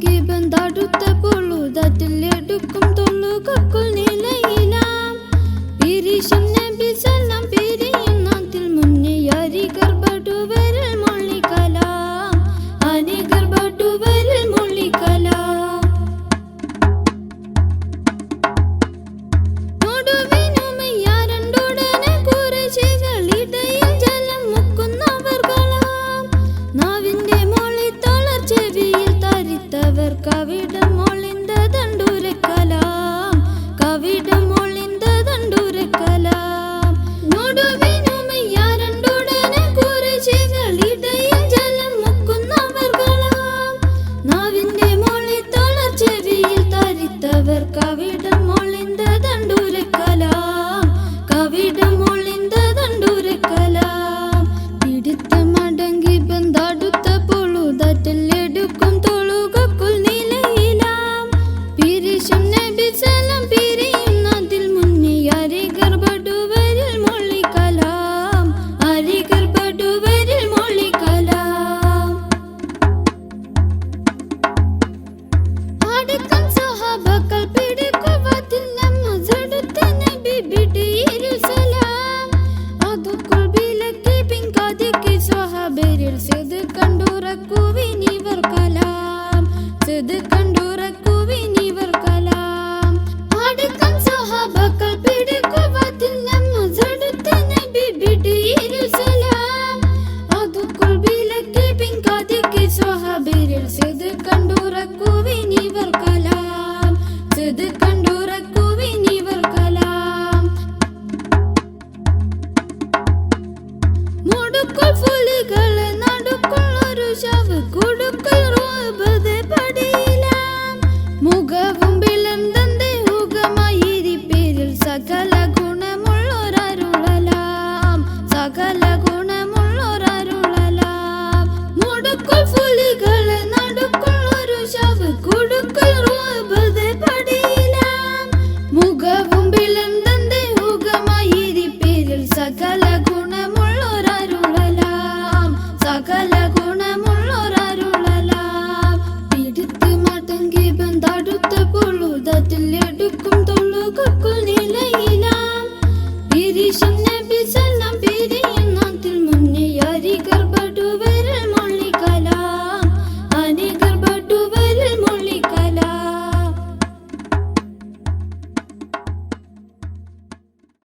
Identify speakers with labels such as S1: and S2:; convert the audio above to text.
S1: മടങ്ങി ബന്ധാടുത്ത പൊള്ളുതാറ്റിൽ എടുക്കും തൊള്ളുകക്കുൾ നിലയിലാം சிறு கண்டூர குவி நிவர் கண்ணுக்குள் நீ